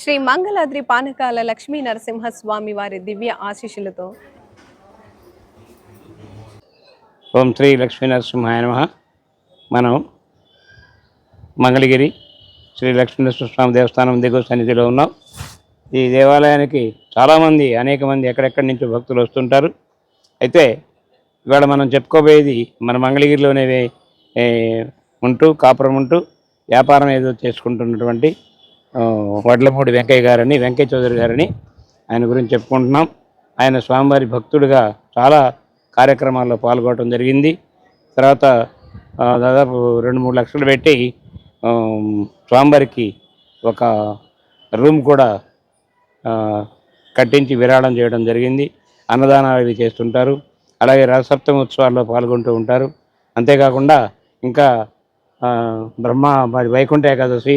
శ్రీ మంగళాద్రి పానకాల లక్ష్మీ నరసింహస్వామి వారి దివ్య ఆశీస్సులతో. ఓం శ్రీ లక్ష్మీనరసింహాయ నమ. మనం మంగళగిరి శ్రీ లక్ష్మీనరసింహస్వామి దేవస్థానం దిగువ సన్నిధిలో ఉన్నాం. ఈ దేవాలయానికి చాలామంది అనేక మంది ఎక్కడెక్కడి నుంచి భక్తులు వస్తుంటారు. అయితే ఇవాళ మనం చెప్పుకోబోయేది మన మంగళగిరిలోనే ఉంటూ కాపురం ఉంటూ వ్యాపారం ఏదో చేసుకుంటున్నటువంటి వడ్లమూడి వెంకయ్య గారని వెంకయ్య చౌదరి గారని ఆయన గురించి చెప్పుకుంటున్నాం. ఆయన స్వామివారి భక్తుడిగా చాలా కార్యక్రమాల్లో పాల్గొనడం జరిగింది. తర్వాత దాదాపు రెండు మూడు లక్షలు పెట్టి స్వామివారికి ఒక రూమ్ కూడా కట్టించి విరాళం చేయడం జరిగింది. అన్నదానాలు అవి చేస్తుంటారు. అలాగే రథసప్తమి ఉత్సవాల్లో పాల్గొంటూ ఉంటారు. అంతేకాకుండా ఇంకా బ్రహ్మ మరి వైకుంఠ ఏకాదశి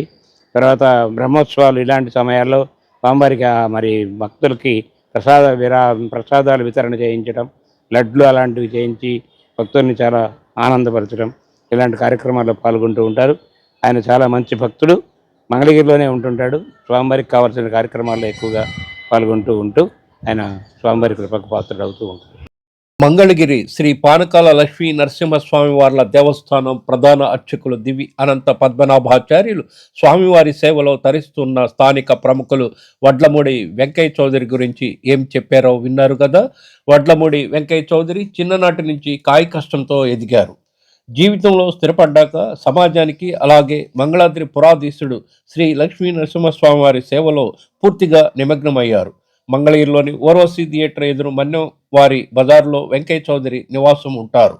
తర్వాత బ్రహ్మోత్సవాలు ఇలాంటి సమయాల్లో స్వామివారికి మరి భక్తులకి ప్రసాద విరా ప్రసాదాలు వితరణ చేయించడం లడ్లు అలాంటివి చేయించి భక్తుల్ని చాలా ఆనందపరచడం ఇలాంటి కార్యక్రమాల్లో పాల్గొంటూ ఉంటారు. ఆయన చాలా మంచి భక్తుడు. మంగళగిరిలోనే ఉంటుంటాడు. స్వామివారికి కావాల్సిన కార్యక్రమాల్లో ఎక్కువగా పాల్గొంటూ ఉంటూ ఆయన స్వామివారి కృపకు పాత్రుడు అవుతూ ఉంటాడు. మంగళగిరి శ్రీ పానకాల లక్ష్మీ నరసింహస్వామి వార్ల దేవస్థానం ప్రధాన అర్చకులు దివి అనంత పద్మనాభాచార్యులు స్వామివారి సేవలో తరిస్తున్న స్థానిక ప్రముఖులు వడ్లమూడి వెంకయ్య చౌదరి గురించి ఏం చెప్పారో విన్నారు కదా? వడ్లమూడి వెంకయ్య చౌదరి చిన్ననాటి నుంచి కాయ కష్టంతో ఎదిగారు. జీవితంలో స్థిరపడ్డాక సమాజానికి అలాగే మంగళాద్రి పురాధీశుడు శ్రీ లక్ష్మీ నరసింహస్వామి వారి సేవలో పూర్తిగా నిమగ్నమయ్యారు. మంగళగిరిలోని ఓర్వశీ థియేటర్ ఎదురు మన్యం వారి బజార్లో వెంకయ్య చౌదరి నివాసం ఉంటారు.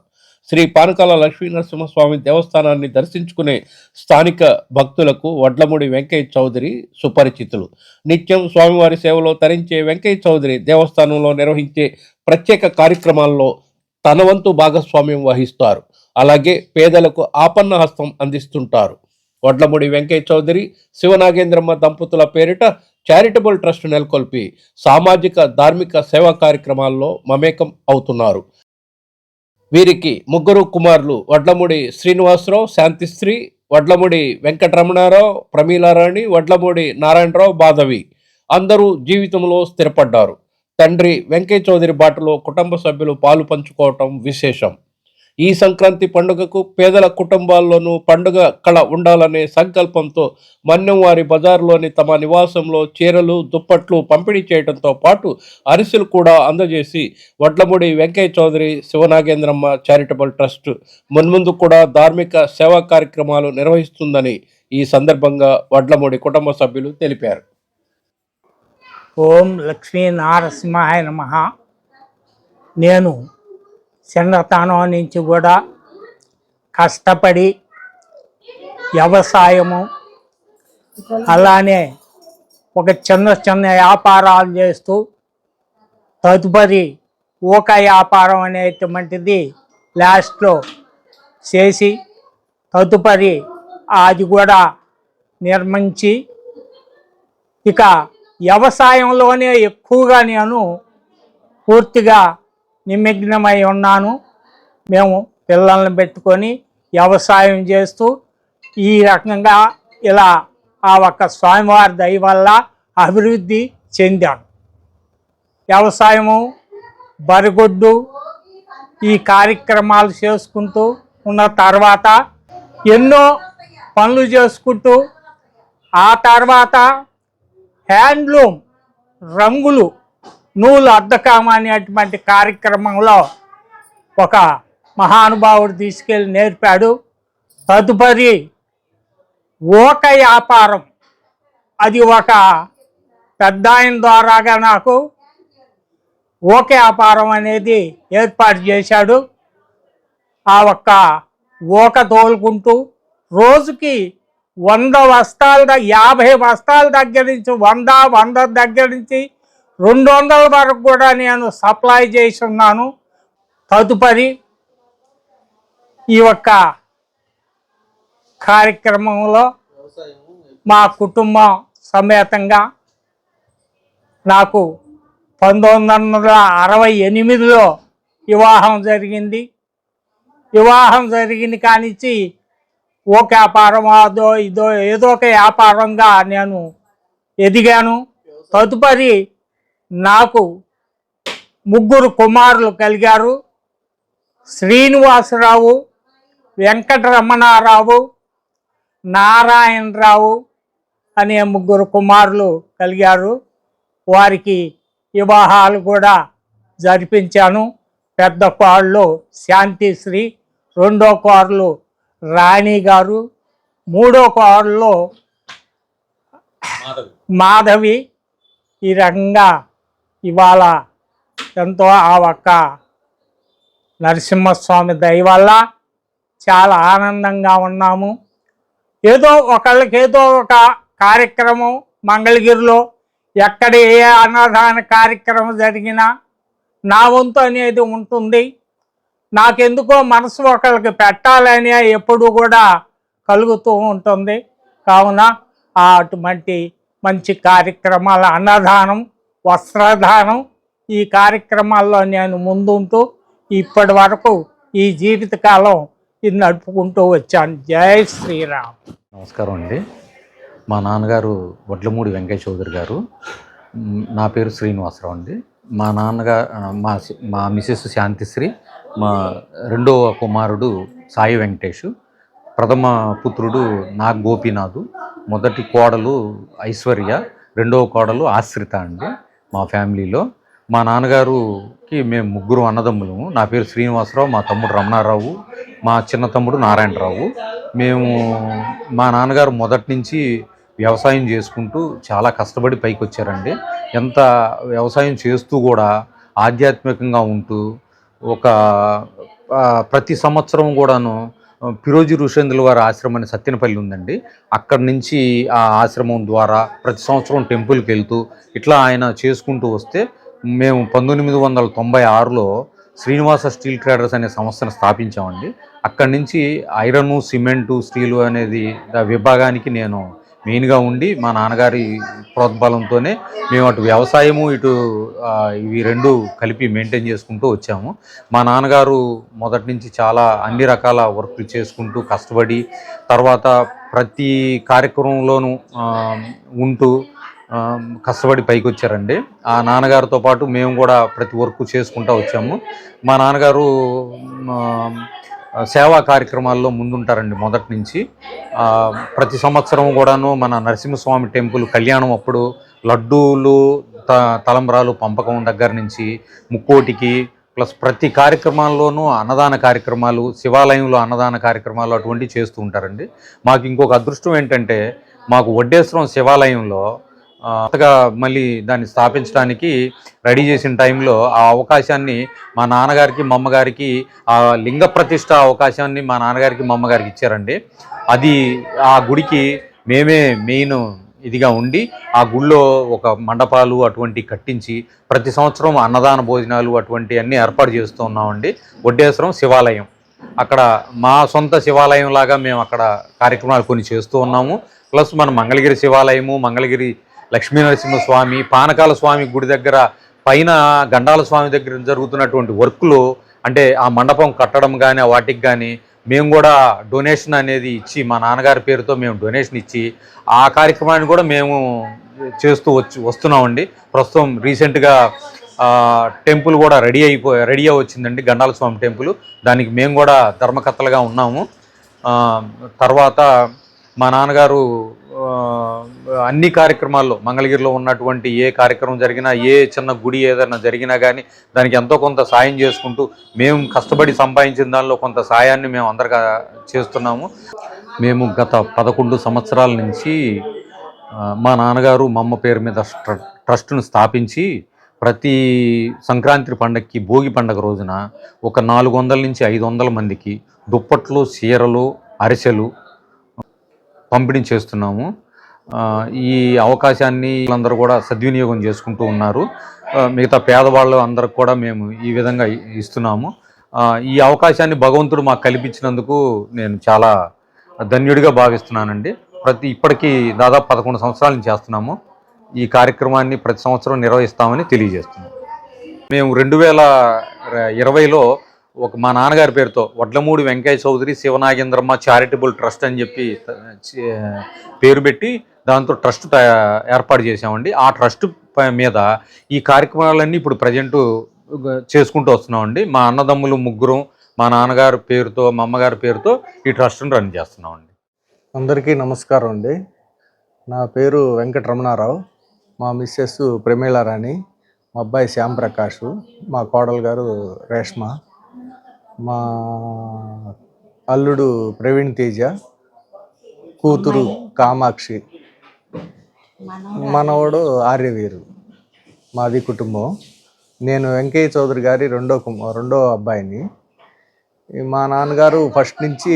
శ్రీ పానకాల లక్ష్మీనరసింహస్వామి దేవస్థానాన్ని దర్శించుకునే స్థానిక భక్తులకు వడ్లముడి వెంకయ్య చౌదరి సుపరిచితులు. నిత్యం స్వామివారి సేవలో తరించే వెంకయ్య చౌదరి దేవస్థానంలో నిర్వహించే ప్రత్యేక కార్యక్రమాల్లో తన వంతు భాగస్వామ్యం వహిస్తారు. అలాగే పేదలకు ఆపన్న హస్తం అందిస్తుంటారు. వడ్లమూడి వెంకయ్య చౌదరి శివనాగేంద్రమ్మ దంపతుల పేరిట చారిటబుల్ ట్రస్ట్ నెలకొల్పి సామాజిక ధార్మిక సేవా కార్యక్రమాల్లో మమేకం అవుతున్నారు. వీరికి ముగ్గురు కుమారులు వడ్లమూడి శ్రీనివాసరావు శాంతిశ్రీ వడ్లమూడి వెంకటరమణారావు ప్రమీలారాణి వడ్లమూడి నారాయణరావు బాధవి అందరూ జీవితంలో స్థిరపడ్డారు. తండ్రి వెంకయ్య చౌదరి బాటలో కుటుంబ సభ్యులు పాలు పంచుకోవటం విశేషం. ఈ సంక్రాంతి పండుగకు పేదల కుటుంబాల్లోనూ పండుగ కళ ఉండాలనే సంకల్పంతో మన్యం వారి బజార్లోని తమ నివాసంలో చీరలు దుప్పట్లు పంపిణీ చేయడంతో పాటు అరిసెలు కూడా అందజేసి వడ్లమూడి వెంకయ్య చౌదరి శివనాగేంద్రమ్మ చారిటబుల్ ట్రస్ట్ మున్ముందు కూడా ధార్మిక సేవా కార్యక్రమాలు నిర్వహిస్తుందని ఈ సందర్భంగా వడ్లమూడి కుటుంబ సభ్యులు తెలిపారు. ఓం లక్ష్మీ నారసింహాయ నమ. నేను చిన్నతనం నుంచి కూడా కష్టపడి వ్యవసాయము అలానే ఒక చిన్న చిన్న వ్యాపారాలు చేస్తూ తదుపరి ఊక వ్యాపారం అనేటువంటిది లాస్ట్లో చేసి తదుపరి అది కూడా నిర్మించి ఇక వ్యవసాయంలోనే ఎక్కువగా నేను పూర్తిగా నిమగ్నమై ఉన్నాను. మేము పిల్లల్ని పెట్టుకొని వ్యవసాయం చేస్తూ ఈ రకంగా ఇలా ఆ ఒక్క స్వామివారి దయ వల్ల అభివృద్ధి చెందాను. వ్యవసాయము బరిగొడ్డు ఈ కార్యక్రమాలు చేసుకుంటూ ఉన్న తర్వాత ఎన్నో పనులు చేసుకుంటూ ఆ తర్వాత హ్యాండ్లూమ్ రంగులు నూలు అద్దకం అనేటువంటి కార్యక్రమంలో ఒక మహానుభావుడు తీసుకెళ్ళి నేర్పాడు. తదుపరి ఓక వ్యాపారం. అది ఒక పెద్ద ఆయన ద్వారాగా నాకు ఓక వ్యాపారం అనేది ఏర్పాటు చేశాడు. ఆ ఒక్క ఓక తోలుకుంటూ రోజుకి వంద వస్తాల యాభై వస్తాల దగ్గర నుంచి వంద వంద దగ్గర నుంచి రెండు వందల వరకు కూడా నేను సప్లై చేసి ఉన్నాను తదుపరి ఈ యొక్క కార్యక్రమంలో మా కుటుంబం సమేతంగా నాకు పంతొమ్మిది వందల అరవై ఎనిమిదిలో వివాహం జరిగింది. వివాహం జరిగింది కానిచ్చి ఓ వ్యాపారం అదో ఇదో ఏదో ఒక వ్యాపారంగా నేను ఎదిగాను. తదుపరి నాకు ముగ్గురు కుమారులు కలిగారు. శ్రీనివాసరావు వెంకటరమణారావు నారాయణరావు అనే ముగ్గురు కుమారులు కలిగారు. వారికి వివాహాలు కూడా జరిపించాను. పెద్ద కోడలు శాంతిశ్రీ రెండో కోడలు రాణి గారు మూడో కోడలు మాధవి. ఈ రకంగా ఇవాళ ఎంతో ఆ ఒక్క నరసింహస్వామి దయ వల్ల చాలా ఆనందంగా ఉన్నాము. ఏదో ఒకళ్ళకి ఏదో ఒక కార్యక్రమం మంగళగిరిలో ఎక్కడ ఏ అన్నదాన కార్యక్రమం జరిగినా నా వంతు అనేది ఉంటుంది. నాకెందుకో మనసు ఒకళ్ళకి పెట్టాలని ఎప్పుడు కూడా కలుగుతూ ఉంటుంది. కావున అటువంటి మంచి కార్యక్రమాల అన్నదానం వస్త్రదానం ఈ కార్యక్రమాల్లో నేను ముందుంటూ ఇప్పటి వరకు ఈ జీవితకాలం ఇది నడుపుకుంటూ వచ్చాను. జై శ్రీరామ్. నమస్కారం అండి. మా నాన్నగారు వడ్లమూడి వెంకయ్య చౌదరి గారు. నా పేరు శ్రీనివాసరావు అండి. మా నాన్నగారు మా మా మిసెస్ శాంతిశ్రీ మా రెండవ కుమారుడు సాయి వెంకటేష్ ప్రథమ పుత్రుడు నాగ్ గోపీనాథు మొదటి కోడలు ఐశ్వర్య రెండవ కోడలు ఆశ్రిత అండి. మా ఫ్యామిలీలో మా నాన్నగారుకి మేము ముగ్గురు అన్నదమ్ములము. నా పేరు శ్రీనివాసరావు మా తమ్ముడు రమణారావు మా చిన్న తమ్ముడు నారాయణరావు. మేము మా నాన్నగారు మొదటి నుంచి వ్యవసాయం చేసుకుంటూ చాలా కష్టపడి పైకి వచ్చారండి ఎంత వ్యవసాయం చేస్తూ కూడా ఆధ్యాత్మికంగా ఉంటూ ఒక ప్రతి సంవత్సరం కూడాను ఫిరోజీ ఋషేంద్రుల వారి ఆశ్రమం అని సత్యనపల్లి ఉందండి. అక్కడి నుంచి ఆ ఆశ్రమం ద్వారా ప్రతి సంవత్సరం టెంపుల్కి వెళ్తూ ఇట్లా ఆయన చేసుకుంటూ వస్తే మేము పంతొమ్మిది వందల తొంభై ఆరులో శ్రీనివాస స్టీల్ ట్రేడర్స్ అనే సంస్థను స్థాపించామండి. అక్కడి నుంచి ఐరను సిమెంటు స్టీలు అనేది విభాగానికి నేను మెయిన్గా ఉండి మా నాన్నగారి ప్రోద్బలంతోనే మేము అటు వ్యవసాయము ఇటు ఇవి రెండు కలిపి మెయింటైన్ చేసుకుంటూ వచ్చాము. మా నాన్నగారు మొదటి నుంచి చాలా అన్ని రకాల వర్క్లు చేసుకుంటూ కష్టపడి తర్వాత ప్రతి కార్యక్రమంలోనూ ఉంటూ కష్టపడి పైకి వచ్చారండి ఆ నాన్నగారితో పాటు మేము కూడా ప్రతి వర్క్ చేసుకుంటూ వచ్చాము. మా నాన్నగారు సేవా కార్యక్రమాల్లో ముందుంటారండి మొదటి నుంచి. ప్రతి సంవత్సరం కూడాను మన నరసింహస్వామి టెంపుల్ కళ్యాణం అప్పుడు లడ్డూలు త తలంబ్రాలు పంపకం దగ్గర నుంచి ముక్కోటికి ప్లస్ ప్రతి కార్యక్రమాల్లోనూ అన్నదాన కార్యక్రమాలు శివాలయంలో అన్నదాన కార్యక్రమాలు అటువంటివి చేస్తూ ఉంటారండి. మాకు ఇంకొక అదృష్టం ఏంటంటే మాకు వడ్డేశ్వరం శివాలయంలో కొత్తగా మళ్ళీ దాన్ని స్థాపించడానికి రెడీ చేసిన టైంలో ఆ అవకాశాన్ని మా నాన్నగారికి మా అమ్మగారికి ఆ లింగ ప్రతిష్ట అవకాశాన్ని మా నాన్నగారికి మా అమ్మగారికి ఇచ్చారండి. అది ఆ గుడికి మేమే మెయిన్ ఇదిగా ఉండి ఆ గుళ్ళో ఒక మండపాలు అటువంటి కట్టించి ప్రతి సంవత్సరం అన్నదాన భోజనాలు అటువంటి అన్నీ ఏర్పాటు చేస్తూ ఉన్నామండి. వడ్డేశ్వరం శివాలయం. అక్కడ మా సొంత శివాలయం లాగా మేము అక్కడ కార్యక్రమాలు కొన్ని చేస్తూ ఉన్నాము. ప్లస్ మన మంగళగిరి శివాలయము మంగళగిరి లక్ష్మీనరసింహ స్వామి పానకాల స్వామి గుడి దగ్గర పైన గండాల స్వామి దగ్గర జరుగుతున్నటువంటి వర్క్లు అంటే ఆ మండపం కట్టడం కానీ వాటికి కానీ మేము కూడా డొనేషన్ అనేది ఇచ్చి మా నాన్నగారి పేరుతో మేము డొనేషన్ ఇచ్చి ఆ కార్యక్రమాన్ని కూడా మేము చేస్తూ వచ్చి వస్తున్నామండి. ప్రస్తుతం రీసెంట్గా టెంపుల్ కూడా రెడీ అయిపో రెడీ అయి వచ్చిందండి గండాల స్వామి టెంపుల్. దానికి మేము కూడా ధర్మకర్తలుగా ఉన్నాము. తర్వాత మా నాన్నగారు అన్ని కార్యక్రమాల్లో మంగళగిరిలో ఉన్నటువంటి ఏ కార్యక్రమం జరిగినా ఏ చిన్న గుడి ఏదైనా జరిగినా కానీ దానికి ఎంతో కొంత సాయం చేసుకుంటూ మేము కష్టపడి సంపాదించిన దానిలో కొంత సాయాన్ని మేము అందరిగా చేస్తున్నాము. మేము గత పదకొండు సంవత్సరాల నుంచి మా నాన్నగారు మా అమ్మ పేరు మీద ట్ర- ట్రస్ట్ను స్థాపించి ప్రతి సంక్రాంతి పండగకి భోగి పండగ రోజున ఒక నాలుగు వందల నుంచి ఐదు వందల మందికి దుప్పట్లు చీరలు అరిసెలు పంపిణీ చేస్తున్నాము. ఈ అవకాశాన్ని అందరూ కూడా సద్వినియోగం చేసుకుంటూ ఉన్నారు. మిగతా పేదవాళ్ళు అందరికి కూడా మేము ఈ విధంగా ఇస్తున్నాము. ఈ అవకాశాన్ని భగవంతుడు మాకు కల్పించినందుకు నేను చాలా ధన్యుడిగా భావిస్తున్నానండి. ప్రతి ఇప్పటికీ దాదాపు పదకొండు సంవత్సరాల నుంచి చేస్తున్నాము. ఈ కార్యక్రమాన్ని ప్రతి సంవత్సరం నిర్వహిస్తామని తెలియజేస్తున్నాం మేము రెండు వేల ఇరవైలో ఒక మా నాన్నగారి పేరుతో వడ్లమూడి వెంకయ్య చౌదరి శివనాగేంద్రమ్మ చారిటబుల్ ట్రస్ట్ అని చెప్పి చే- పేరు పెట్టి దాంతో ట్రస్ట్ ఏర్పాటు చేసామండి ఆ ట్రస్ట్ మీద ఈ కార్యక్రమాలన్నీ ఇప్పుడు ప్రజెంట్ చేసుకుంటూ వస్తున్నామండి. మా అన్నదమ్ములు ముగ్గురు మా నాన్నగారి పేరుతో మా అమ్మగారి పేరుతో ఈ ట్రస్ట్ను రన్ చేస్తున్నామండి. అందరికీ నమస్కారం అండి. నా పేరు వెంకటరమణారావు. మా మిస్సెస్ ప్రమీళారాణి మా అబ్బాయి శ్యాంప్రకాష్ మా కోడలు గారు రేష్మ. మా అల్లుడు ప్రవీణ్ తేజ కూతురు కామాక్షి మనవడు ఆర్యవీరు. మాది కుటుంబం. నేను వెంకయ్య చౌదరి గారి రెండో కుమ రెండో అబ్బాయిని. మా నాన్నగారు ఫస్ట్ నుంచి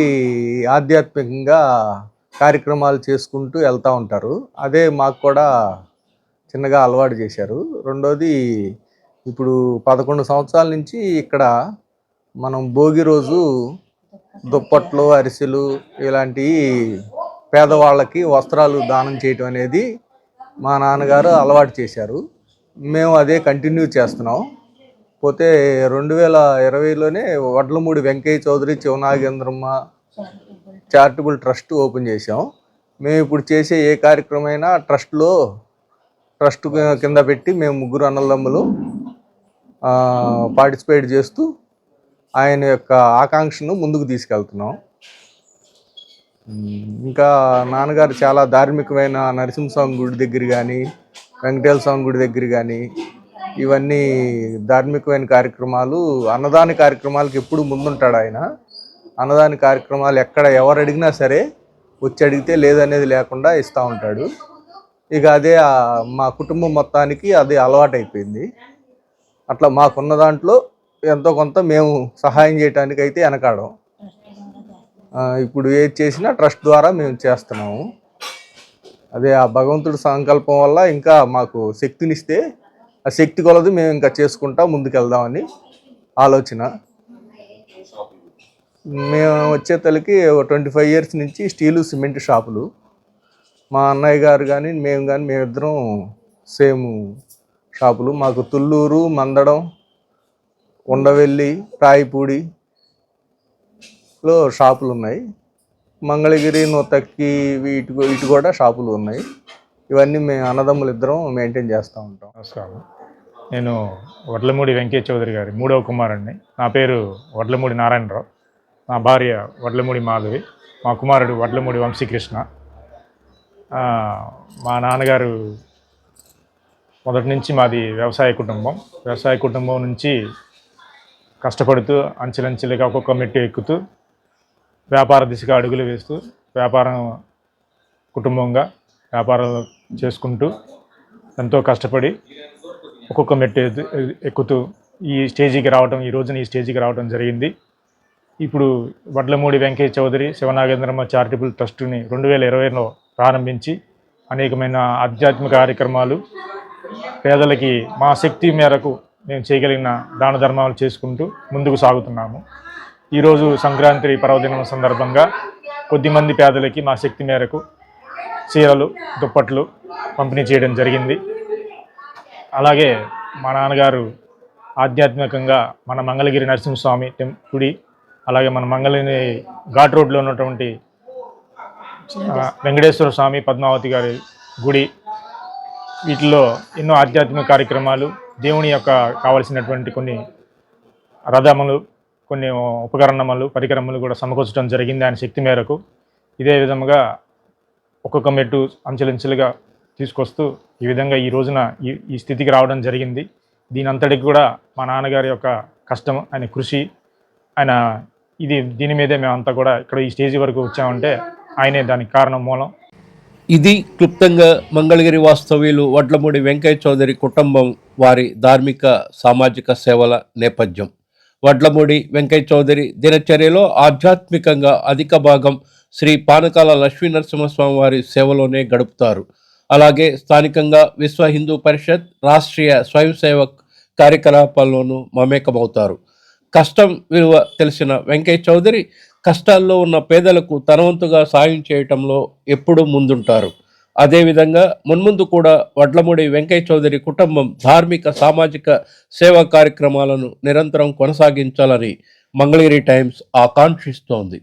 ఆధ్యాత్మికంగా కార్యక్రమాలు చేసుకుంటూ వెళ్తూ ఉంటారు. అదే మాకు కూడా చిన్నగా అలవాటు చేశారు. రెండోది ఇప్పుడు పదకొండు సంవత్సరాల నుంచి ఇక్కడ మనం భోగి రోజు దుప్పట్లు అరిసెలు ఇలాంటివి పేదవాళ్ళకి వస్త్రాలు దానం చేయటం అనేది మా నాన్నగారు అలవాటు చేశారు. మేము అదే కంటిన్యూ చేస్తున్నాం. పోతే రెండు వేల ఇరవైలోనే Vadlamudi Venkaiah Chowdary Sivanagendramma charitable trust open చేసాం మేము ఇప్పుడు చేసే ఏ కార్యక్రమం అయినా ట్రస్ట్లో ట్రస్ట్ కింద పెట్టి మేము ముగ్గురు అన్నదమ్ములు పార్టిసిపేట్ చేస్తూ ఆయన యొక్క ఆకాంక్షను ముందుకు తీసుకెళ్తున్నాం. ఇంకా నాన్నగారు చాలా ధార్మికమైన నరసింహస్వామి గుడి దగ్గర కానీ వెంకటేశ్వర స్వామి గుడి దగ్గర కానీ ఇవన్నీ ధార్మికమైన కార్యక్రమాలు అన్నదాన కార్యక్రమాలకు ఎప్పుడు ముందుంటాడు ఆయన. అన్నదాన కార్యక్రమాలు ఎక్కడ ఎవరు అడిగినా సరే వచ్చి అడిగితే లేదనేది లేకుండా ఇస్తూ ఉంటాడు. ఇక అదే మా కుటుంబం మొత్తానికి అది అలవాటు అయిపోయింది అట్లా మాకున్న దాంట్లో ఎంతో కొంత మేము సహాయం చేయడానికి అయితే వెనకాడం ఇప్పుడు ఏది చేసినా ట్రస్ట్ ద్వారా మేము చేస్తున్నాము. అదే ఆ భగవంతుడి సంకల్పం వల్ల ఇంకా మాకు శక్తినిస్తే ఆ శక్తి కొలది మేము ఇంకా చేసుకుంటా ముందుకెళ్దామని ఆలోచన. మేము వచ్చే తలకి ట్వంటీ ఫైవ్ ఇయర్స్ నుంచి స్టీలు సిమెంట్ షాపులు. మా అన్నయ్య గారు కానీ మేము కానీ మేమిద్దరం సేమ్ షాపులు. మాకు తుళ్ళూరు మందడం ఉండవెల్లి రాయిపూడిలో షాపులు ఉన్నాయి. మంగళగిరి నూతక్కి వీటి ఇటు కూడా షాపులు ఉన్నాయి. ఇవన్నీ మేము అన్నదమ్ములు ఇద్దరం మెయింటైన్ చేస్తూ ఉంటాం. నమస్కారం. నేను వడ్లమూడి వెంకయ్య చౌదరి గారి మూడవ కుమారుడిని నా పేరు వడ్లమూడి నారాయణరావు. నా భార్య వడ్లమూడి మాధవి. మా కుమారుడు వడ్లమూడి వంశీకృష్ణ. మా నాన్నగారు మొదటి నుంచి మాది వ్యవసాయ కుటుంబం. వ్యవసాయ కుటుంబం నుంచి కష్టపడుతూ అంచెలంచెలుగా ఒక్కొక్క మెట్టు ఎక్కుతూ వ్యాపార దిశగా అడుగులు వేస్తూ వ్యాపారం కుటుంబంగా వ్యాపారం చేసుకుంటూ ఎంతో కష్టపడి ఒక్కొక్క మెట్టు ఎక్కుతూ ఈ స్టేజీకి రావడం ఈ రోజున ఈ స్టేజీకి రావడం జరిగింది. ఇప్పుడు వడ్లమూడి వెంకయ్య చౌదరి శివనాగేంద్రమ్మ చారిటబుల్ ట్రస్టుని రెండు వేల ఇరవైలో ప్రారంభించి అనేకమైన ఆధ్యాత్మిక కార్యక్రమాలు పేదలకి మా శక్తి మేరకు మేము చేయగలిగిన దాన ధర్మాలు చేసుకుంటూ ముందుకు సాగుతున్నాము. ఈరోజు సంక్రాంతి పర్వదినం సందర్భంగా కొద్దిమంది పేదలకి మా శక్తి మేరకు చీరలు దుప్పట్లు పంపిణీ చేయడం జరిగింది. అలాగే మా నాన్నగారు ఆధ్యాత్మికంగా మన మంగళగిరి నరసింహస్వామి టెం గుడి అలాగే మన మంగళగిరి ఘాట్ రోడ్లో ఉన్నటువంటి వెంకటేశ్వర స్వామి పద్మావతి గారి గుడి వీటిలో ఎన్నో ఆధ్యాత్మిక కార్యక్రమాలు దేవుని యొక్క కావలసినటువంటి కొన్ని రథములు కొన్ని ఉపకరణములు పరికరములు కూడా సమకూర్చడం జరిగింది ఆయన శక్తి మేరకు. ఇదే విధముగా ఒక్కొక్క మెట్టు అంచెలంచెలుగా తీసుకొస్తూ ఈ విధంగా ఈ రోజున ఈ ఈ స్థితికి రావడం జరిగింది. దీని అంతటికి కూడా మా నాన్నగారి యొక్క కష్టం ఆయన కృషి ఆయన ఇది దీని మీదే మేమంతా కూడా ఇక్కడ ఈ స్టేజ్ వరకు వచ్చామంటే ఆయనే దానికి కారణం మూలం. ఇది క్లుప్తంగా మంగళగిరి వాస్తవ్యులు వడ్లమూడి వెంకయ్య చౌదరి కుటుంబం వారి ధార్మిక సామాజిక సేవల నేపథ్యం. వడ్లమూడి వెంకయ్య చౌదరి దినచర్యలో ఆధ్యాత్మికంగా అధిక భాగం శ్రీ పానకాల లక్ష్మీ నరసింహస్వామి వారి సేవలోనే గడుపుతారు. అలాగే స్థానికంగా విశ్వ హిందూ పరిషత్ రాష్ట్రీయ స్వయం సేవక్ కార్యకలాపాల్లోనూ మమేకమవుతారు. కష్టం విలువ తెలిసిన వెంకయ్య చౌదరి కష్టాల్లో ఉన్న పేదలకు తనవంతుగా సాయం చేయటంలో ఎప్పుడూ ముందుంటారు. అదేవిధంగా మున్ముందు కూడా వడ్లమూడి వెంకయ్య చౌదరి కుటుంబం ధార్మిక సామాజిక సేవా కార్యక్రమాలను నిరంతరం కొనసాగించాలని మంగళగిరి టైమ్స్ ఆకాంక్షిస్తోంది.